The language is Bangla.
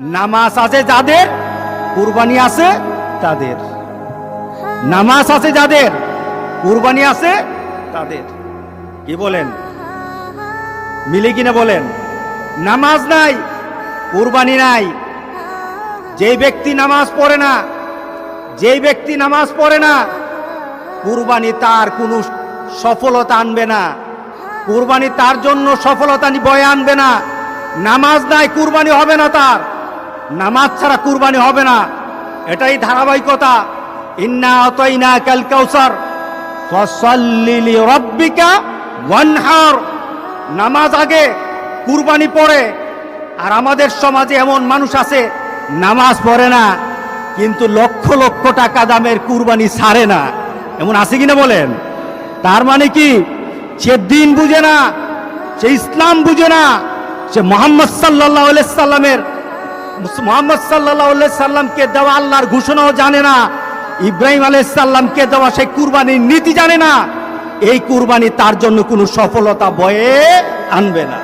নামাজ আছে যাদের, কুরবানি আছে তাদের। নামাজ আছে যাদের, কুরবানি আছে তাদের। কি বলেন? মিলে কিনা বলেন? নামাজ নাই, কুরবানি নাই। যেই ব্যক্তি নামাজ পড়ে না, যেই ব্যক্তি নামাজ পড়ে না, কুরবানি তার কোনো সফলতা আনবে না। কুরবানি তার জন্য সফলতা বয়ে আনবে না। নামাজ নাই, কুরবানি হবে না তার। নামাজ ছাড়া কুরবানি হবে না। এটাই ধারাবাহিকতা। ইন্না অতইনা নামাজ আগে, কুরবানি পড়ে আর আমাদের সমাজে এমন মানুষ আছে, নামাজ পড়ে না, কিন্তু লক্ষ লক্ষ টাকা দামের কুরবানি ছাড়ে না। এমন আছে কিনা বলেন? তার মানে কি? সে দিন বুঝে না, সে ইসলাম বুঝে না, সে মোহাম্মদ সাল্লাহ সাল্লামের মোহাম্মদ সাল্লাহ সাল্লামকে দেওয়া আল্লাহর ঘোষণাও জানে না। ইব্রাহিম আলাইসাল্লামকে দেওয়া সেই কুরবানির নীতি জানে না। এই কুরবানি তার জন্য কোনো সফলতা বয়ে আনবে না।